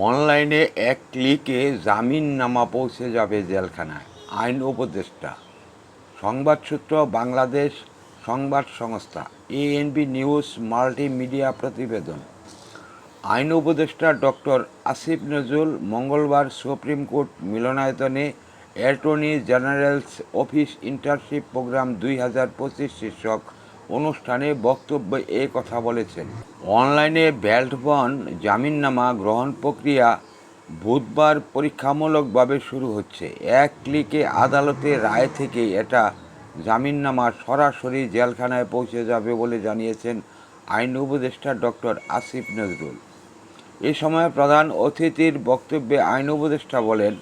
অনলাইনে এক ক্লিকে জামিননামা পৌঁছে যাবে জেলখানায়। আইন উপদেষ্টা। সংবাদসূত্র বাংলাদেশ সংবাদ সংস্থা এএনবি নিউজ মাল্টিমিডিয়া প্রতিবেদন। আইন উপদেষ্টা ডক্টর আসিফ নজরুল মঙ্গলবার সুপ্রিম কোর্ট মিলনায়তনে attorney general's office internship programme দুই হাজার পঁচিশ শীর্ষক অনুষ্ঠানে বক্তব্যে এ কথা বলেছেন। অনলাইনে ব্যাল্ট বন জামিননামা গ্রহণ প্রক্রিয়া বুধবার পরীক্ষামূলকভাবে শুরু হচ্ছে। এক ক্লিকে আদালতের রায় থেকে এটা জামিননামা সরাসরি জেলখানায় পৌঁছে যাবে বলে জানিয়েছেন আইন উপদেষ্টা ডক্টর আসিফ নজরুল। এ সময় প্রধান অতিথির বক্তব্যে আইন উপদেষ্টা বলেন,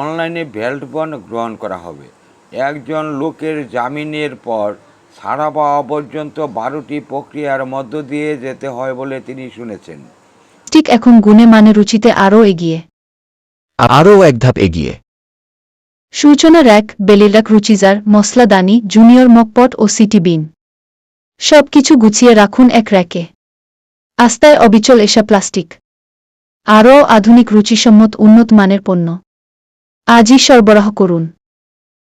অনলাইনে বেল্ট বন্ড গ্রহণ করা হবে। একজন লোকের জামিনের পর ছাড়া পাওয়া পর্যন্ত বারোটি প্রক্রিয়ার মধ্য দিয়ে যেতে হয় বলে তিনি শুনেছেন। ঠিক এখন গুণে মানে রুচিতে আরও এগিয়ে। আরও এক ধাপ এগিয়ে। সূচনা র্যাক বেলিরাক রুচিজার মশলাদানি জুনিয়র মকপট ও সিটি বিন। সব কিছু গুছিয়ে রাখুন এক র্যাকে। আস্তায় অবিচল এসা প্লাস্টিক। আরও আধুনিক রুচিসম্মত উন্নত মানের পণ্য। আজই সরবরাহ করুন।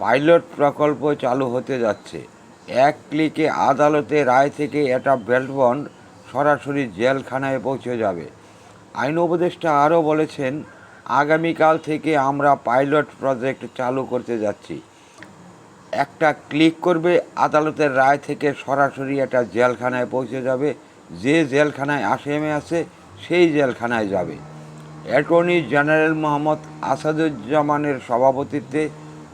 পাইলট প্রকল্প চালু হতে যাচ্ছে। এক ক্লিকে আদালতে রায় থেকে এটা বেল্ট বন্ড সরাসরি জেলখানায় পৌঁছে যাবে। আইন উপদেষ্টা আরও বলেছেন, আগামীকাল থেকে আমরা পাইলট প্রজেক্ট চালু করতে যাচ্ছি। একটা ক্লিক করবে, আদালতের রায় থেকে সরাসরি এটা জেলখানায় পৌঁছে যাবে। যে জেলখানায় আসামি আছে, সেই জেলখানায় যাবে। অ্যাটর্নি জেনারেল মোহাম্মদ আসাদুজ্জামানের সভাপতিত্বে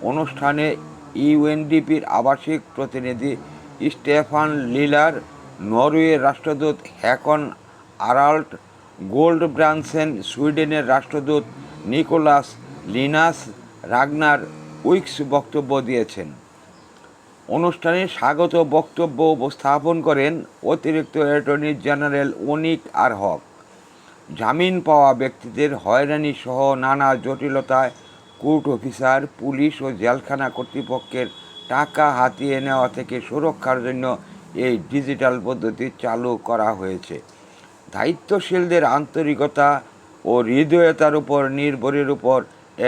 অনুষ্ঠানে ইউএনডিপির আবাসিক প্রতিনিধি স্টেফান লিলার নরওয়ের রাষ্ট্রদূত হ্যাকন আরাল্ট, গোল্ড ব্রানসেন, সুইডেনের রাষ্ট্রদূত নিকোলাস লিনাস রাগনার উইক্স বক্তব্য দিয়েছেন। অনুষ্ঠানে স্বাগত বক্তব্য উপস্থাপন করেন অতিরিক্ত attorney general Anik R Haque. জামিন পাওয়া ব্যক্তিদের হয়রানি সহ নানা জটিলতায় কোর্ট অফিসার, পুলিশ ও জেলখানা কর্তৃপক্ষের টাকা হাতিয়ে নেওয়া থেকে সুরক্ষার জন্য এই ডিজিটাল পদ্ধতি চালু করা হয়েছে। দায়িত্বশীলদের আন্তরিকতা ও হৃদয়তার উপর নির্ভরের উপর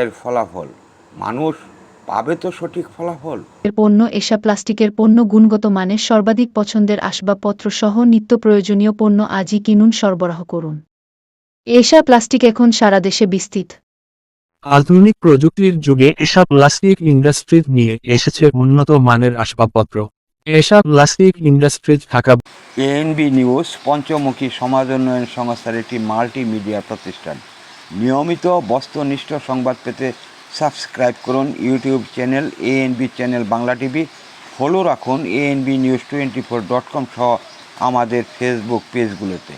এর ফলাফল। মানুষ পাবে তো সঠিক ফলাফল। এর পণ্য এসা প্লাস্টিকের পণ্য গুণগত মানের সর্বাধিক পছন্দের আসবাবপত্র সহ নিত্য প্রয়োজনীয় পণ্য আজই কিনুন সরবরাহ করুন। এসা প্লাস্টিক এখন সারা দেশে বিস্তৃত। আধুনিক প্রযুক্তির যুগে এসব প্লাস্টিক ইন্ডাস্ট্রিজ নিয়ে এসেছে উন্নত মানের আসবাবপত্র। এসব প্লাস্টিক ইন্ডাস্ট্রিজ থাকা এএনবি নিউজ পঞ্চমুখী সমাজ উন্নয়ন সংস্থার একটি মাল্টিমিডিয়া প্রতিষ্ঠান। নিয়মিত বস্তুনিষ্ঠ সংবাদ পেতে সাবস্ক্রাইব করুন YouTube channel ANB channel Bangla TV follow রাখুন ANB news twenty four dot com সহ আমাদের ফেসবুক পেজগুলোতে